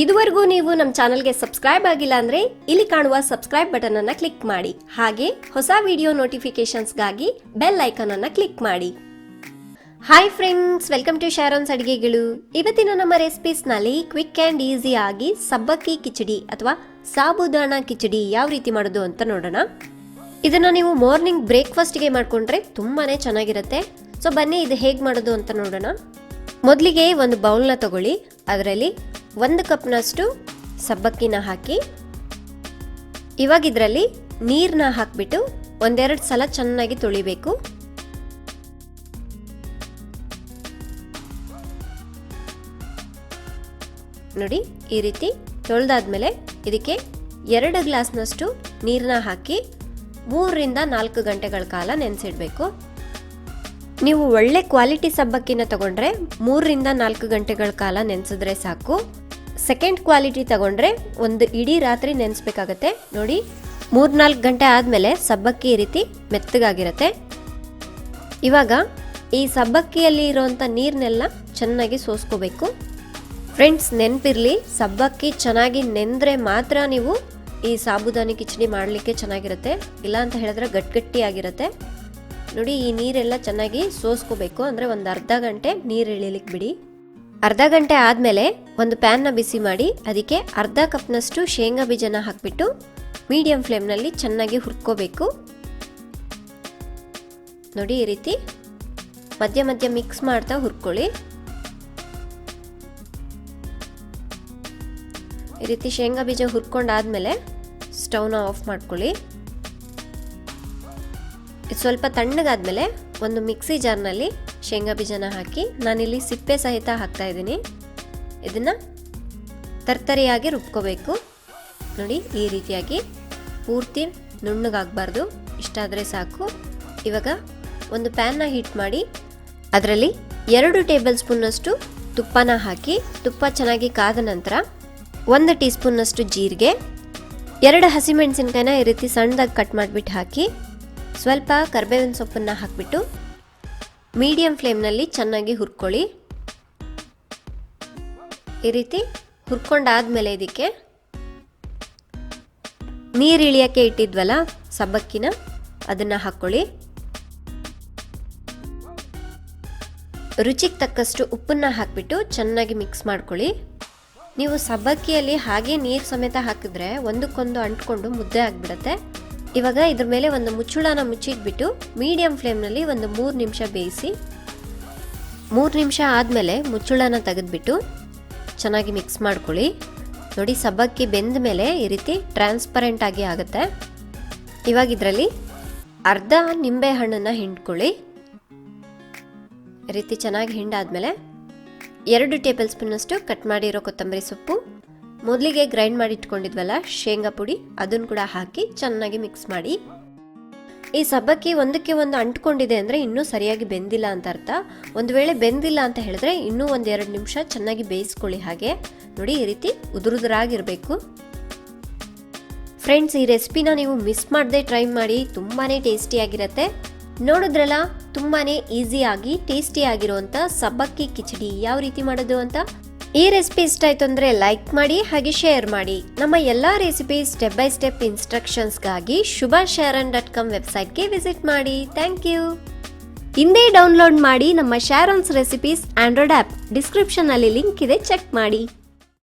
ಇದುವರೆಗೂ ನೀವು ನಮ್ಮ ಚಾನಲ್ಗೆ ಸಬ್ಸ್ಕ್ರೈಬ್ ಆಗಿಲ್ಲ ಅಂದ್ರೆ ಇಲ್ಲಿ ಕಾಣುವ ಸಬ್ಸ್ಕ್ರೈಬ್ ಬಟನ್ ಅನ್ನ ಕ್ಲಿಕ್ ಮಾಡಿ. ಹಾಗೆ ಹೊಸ ವಿಡಿಯೋ ನೋಟಿಫಿಕೇಶನ್ಸ್ಗಾಗಿ ಬೆಲ್ ಐಕಾನ್ ಅನ್ನ ಕ್ಲಿಕ್ ಮಾಡಿ. Hi friends welcome to Sharon's ಅಡಿಗೆಗಳು ಇವತ್ತಿನ ನಮ್ಮ ರೆಸಿಪೀಸ್ನಲ್ಲಿ ಕ್ವಿಕ್ ಆ್ಯಂಡ್ ಈಸಿ ಆಗಿ ಸಬ್ಬಕ್ಕಿ ಕಿಚಡಿ ಅಥವಾ ಸಾಬುದಾಣ ಕಿಚಡಿ ಯಾವ ರೀತಿ ಮಾಡೋದು ಅಂತ ನೋಡೋಣ. ಇದನ್ನ ನೀವು ಮಾರ್ನಿಂಗ್ ಬ್ರೇಕ್ಫಾಸ್ಟ್ಗೆ ಮಾಡ್ಕೊಂಡ್ರೆ ತುಂಬಾನೇ ಚೆನ್ನಾಗಿರುತ್ತೆ. ಸೊ ಬನ್ನಿ ಇದು ಹೇಗೆ ಮಾಡೋದು ಅಂತ ನೋಡೋಣ. ಮೊದಲಿಗೆ ಒಂದು ಬೌಲ್ನ ತಗೊಳ್ಳಿ. ಅದರಲ್ಲಿ ಒಂದು ಕಪ್ನಷ್ಟು ಸಬ್ಬಕ್ಕಿನ ಹಾಕಿ ಇವಾಗ ಇದರಲ್ಲಿ ನೀರನ್ನ ಹಾಕಿಬಿಟ್ಟು ಒಂದೆರಡು ಸಲ ಚೆನ್ನಾಗಿ ತೊಳಿಬೇಕು. ನೋಡಿ, ಈ ರೀತಿ ತೊಳೆದಾದ್ಮೇಲೆ ಇದಕ್ಕೆ ಎರಡು ಗ್ಲಾಸ್ನಷ್ಟು ನೀರನ್ನ ಹಾಕಿ ಮೂರರಿಂದ ನಾಲ್ಕು ಗಂಟೆಗಳ ಕಾಲ ನೆನೆಸಿಡಬೇಕು. ನೀವು ಒಳ್ಳೆ ಕ್ವಾಲಿಟಿ ಸಬ್ಬಕ್ಕಿನ ತಗೊಂಡ್ರೆ ಮೂರರಿಂದ ನಾಲ್ಕು ಗಂಟೆಗಳ ಕಾಲ ನೆನೆಸಿದ್ರೆ ಸಾಕು. ಸೆಕೆಂಡ್ ಕ್ವಾಲಿಟಿ ತಗೊಂಡ್ರೆ ಒಂದು ಇಡೀ ರಾತ್ರಿ ನೆನೆಸ್ಬೇಕಾಗತ್ತೆ. ನೋಡಿ, ಮೂರ್ನಾಲ್ಕು ಗಂಟೆ ಆದಮೇಲೆ ಸಬ್ಬಕ್ಕಿ ಈ ರೀತಿ ಮೆತ್ತಗಾಗಿರುತ್ತೆ. ಇವಾಗ ಈ ಸಬ್ಬಕ್ಕಿಯಲ್ಲಿ ಇರೋವಂಥ ನೀರನ್ನೆಲ್ಲ ಚೆನ್ನಾಗಿ ಸೋಸ್ಕೋಬೇಕು. ಫ್ರೆಂಡ್ಸ್ ನೆನಪಿರಲಿ, ಸಬ್ಬಕ್ಕಿ ಚೆನ್ನಾಗಿ ನೆಂದರೆ ಮಾತ್ರ ನೀವು ಈ ಸಾಬುದಾನಿ ಕಿಚಡಿ ಮಾಡಲಿಕ್ಕೆ ಚೆನ್ನಾಗಿರುತ್ತೆ. ಇಲ್ಲ ಅಂತ ಹೇಳಿದ್ರೆ ಗಟ್ಟಿಗಟ್ಟಿಯಾಗಿರುತ್ತೆ ನೋಡಿ, ಈ ನೀರೆಲ್ಲ ಚೆನ್ನಾಗಿ ಸೋಸ್ಕೋಬೇಕು. ಅಂದರೆ ಒಂದು ಅರ್ಧ ಗಂಟೆ ನೀರು ಇಳಿಲಿಕ್ಕೆ ಬಿಡಿ. ಅರ್ಧ ಗಂಟೆ ಆದಮೇಲೆ ಒಂದು ಪ್ಯಾನ್ನ ಬಿಸಿ ಮಾಡಿ ಅದಕ್ಕೆ ಅರ್ಧ ಕಪ್ನಷ್ಟು ಶೇಂಗಾ ಬೀಜನ ಹಾಕಿಬಿಟ್ಟು ಮೀಡಿಯಂ ಫ್ಲೇಮ್ನಲ್ಲಿ ಚೆನ್ನಾಗಿ ಹುರ್ಕೋಬೇಕು. ನೋಡಿ ಈ ರೀತಿ ಮಧ್ಯ ಮಧ್ಯ ಮಿಕ್ಸ್ ಮಾಡ್ತಾ ಹುರ್ಕೊಳ್ಳಿ. ಈ ರೀತಿ ಶೇಂಗಾ ಬೀಜ ಹುರ್ಕೊಂಡಾದ್ಮೇಲೆ ಸ್ಟೌನ ಆಫ್ ಮಾಡ್ಕೊಳ್ಳಿ. ಸ್ವಲ್ಪ ತಣ್ಣಗಾದ್ಮೇಲೆ ಒಂದು ಮಿಕ್ಸಿ ಜಾರ್ನಲ್ಲಿ ಶೇಂಗಾ ಬೀಜನ ಹಾಕಿ ನಾನಿಲ್ಲಿ ಸಿಪ್ಪೆ ಸಹಿತ ಹಾಕ್ತಾ ಇದ್ದೀನಿ. ಇದನ್ನು ತರ್ತರಿಯಾಗಿ ರುಬ್ಕೋಬೇಕು. ನೋಡಿ, ಈ ರೀತಿಯಾಗಿ ಪೂರ್ತಿ ನುಣ್ಣಗಾಗಬಾರ್ದು. ಇಷ್ಟಾದರೆ ಸಾಕು. ಇವಾಗ ಒಂದು ಪ್ಯಾನ್ನ ಹೀಟ್ ಮಾಡಿ ಅದರಲ್ಲಿ ಎರಡು ಟೇಬಲ್ ಸ್ಪೂನ್ನಷ್ಟು ತುಪ್ಪನ ಹಾಕಿ, ತುಪ್ಪ ಚೆನ್ನಾಗಿ ಕಾದ ನಂತರ ಒಂದು ಟೀ ಸ್ಪೂನ್ನಷ್ಟು ಜೀರಿಗೆ, ಎರಡು ಹಸಿಮೆಣಸಿನ್ಕಾಯಿನ ಈ ರೀತಿ ಸಣ್ಣದಾಗಿ ಕಟ್ ಮಾಡಿಬಿಟ್ಟು ಹಾಕಿ, ಸ್ವಲ್ಪ ಕರ್ಬೇವಿನ ಸೊಪ್ಪನ್ನು ಹಾಕಿಬಿಟ್ಟು ಮೀಡಿಯಂ ಫ್ಲೇಮ್ನಲ್ಲಿ ಚೆನ್ನಾಗಿ ಹುರ್ಕೊಳ್ಳಿ. ಈ ರೀತಿ ಹುರ್ಕೊಂಡಾದ್ಮೇಲೆ ಇದಕ್ಕೆ ನೀರು ಇಳಿಯೋಕ್ಕೆ ಇಟ್ಟಿದ್ವಲ್ಲ ಸಬ್ಬಕ್ಕಿನ, ಅದನ್ನು ಹಾಕ್ಕೊಳ್ಳಿ ರುಚಿಗೆ ತಕ್ಕಷ್ಟು ಉಪ್ಪನ್ನು ಹಾಕಿಬಿಟ್ಟು ಚೆನ್ನಾಗಿ ಮಿಕ್ಸ್ ಮಾಡ್ಕೊಳ್ಳಿ. ನೀವು ಸಬ್ಬಕ್ಕಿಯಲ್ಲಿ ಹಾಗೆ ನೀರು ಸಮೇತ ಹಾಕಿದ್ರೆ ಒಂದಕ್ಕೊಂದು ಅಂಟ್ಕೊಂಡು ಮುದ್ದೆ ಆಗಿಬಿಡುತ್ತೆ. ಇವಾಗ ಇದ್ರ ಮೇಲೆ ಒಂದು ಮುಚ್ಚುಳನ ಮುಚ್ಚಿಟ್ಬಿಟ್ಟು ಮೀಡಿಯಂ ಫ್ಲೇಮ್ನಲ್ಲಿ ಒಂದು ಮೂರು ನಿಮಿಷ ಬೇಯಿಸಿ, ಮೂರು ನಿಮಿಷ ಆದಮೇಲೆ ಮುಚ್ಚುಳನ ತೆಗೆದುಬಿಟ್ಟು ಚೆನ್ನಾಗಿ ಮಿಕ್ಸ್ ಮಾಡ್ಕೊಳ್ಳಿ. ನೋಡಿ, ಸಬ್ಬಕ್ಕಿ ಬೆಂದ ಮೇಲೆ ಈ ರೀತಿ ಟ್ರಾನ್ಸ್ಪರೆಂಟ್ ಆಗಿ ಆಗುತ್ತೆ. ಇವಾಗ ಇದರಲ್ಲಿ ಅರ್ಧ ನಿಂಬೆ ಹಣ್ಣನ್ನು ಹಿಂಡ್ಕೊಳ್ಳಿ. ಈ ರೀತಿ ಚೆನ್ನಾಗಿ ಹಿಂಡಾದ್ಮೇಲೆ ಎರಡು ಟೇಬಲ್ ಸ್ಪೂನಷ್ಟು ಕಟ್ ಮಾಡಿರೋ ಕೊತ್ತಂಬರಿ ಸೊಪ್ಪು ಮೊದಲಿಗೆ ಗ್ರೈಂಡ್ ಮಾಡಿ ಇಟ್ಕೊಂಡಿದ್ವಲ್ಲ, ಶೇಂಗಾ ಪುಡಿ, ಅದನ್ನು ಕೂಡ ಹಾಕಿ ಚೆನ್ನಾಗಿ ಮಿಕ್ಸ್ ಮಾಡಿ. ಈ ಸಬ್ಬಕ್ಕಿ ಒಂದಕ್ಕೆ ಒಂದು ಅಂಟ್ಕೊಂಡಿದೆ ಅಂದರೆ ಇನ್ನೂ ಸರಿಯಾಗಿ ಬೆಂದಿಲ್ಲ ಅಂತ ಅರ್ಥ. ಒಂದು ವೇಳೆ ಬೆಂದಿಲ್ಲ ಅಂತ ಹೇಳಿದ್ರೆ ಇನ್ನೂ ಒಂದು ಎರಡು ನಿಮಿಷ ಚೆನ್ನಾಗಿ ಬೇಯಿಸ್ಕೊಳ್ಳಿ ಹಾಗೆ. ನೋಡಿ, ಈ ರೀತಿ ಉದುರುದುರಾಗಿರಬೇಕು. ಫ್ರೆಂಡ್ಸ್ ಈ ರೆಸಿಪಿನ ನೀವು ಮಿಸ್ ಮಾಡದೆ ಟ್ರೈ ಮಾಡಿ ತುಂಬಾ ಟೇಸ್ಟಿಯಾಗಿರುತ್ತೆ ನೋಡಿದ್ರಲ್ಲ ತುಂಬಾ ಈಸಿಯಾಗಿ ಟೇಸ್ಟಿಯಾಗಿರುವಂಥ ಸಬ್ಬಕ್ಕಿ ಕಿಚಡಿ ಯಾವ ರೀತಿ ಮಾಡೋದು ಅಂತ? ಈ ರೆಸಿಪಿ ಇಷ್ಟ ಆಯ್ತು ಅಂದರೆ ಲೈಕ್ ಮಾಡಿ ಹಾಗೆ ಶೇರ್ ಮಾಡಿ. ನಮ್ಮ ಎಲ್ಲ ರೆಸಿಪಿ ಸ್ಟೆಪ್ ಬೈ ಸ್ಟೆಪ್ ಇನ್ಸ್ಟ್ರಕ್ಷನ್ಸ್ಗಾಗಿ ಶುಭ ಶೇರನ್ ಡಾಟ್ ಕಾಮ್ ವೆಬ್ಸೈಟ್ಗೆ ವಿಸಿಟ್ ಮಾಡಿ. ಥ್ಯಾಂಕ್ ಯು ಹಿಂದೆ ಡೌನ್ಲೋಡ್ ಮಾಡಿ ನಮ್ಮ ಶಾರನ್ಸ್ ರೆಸಿಪೀಸ್ ಆಂಡ್ರಾಯ್ಡ್ ಆ್ಯಪ್ ಡಿಸ್ಕ್ರಿಪ್ಷನ್ನಲ್ಲಿ ಲಿಂಕ್ ಇದೆ ಚೆಕ್ ಮಾಡಿ.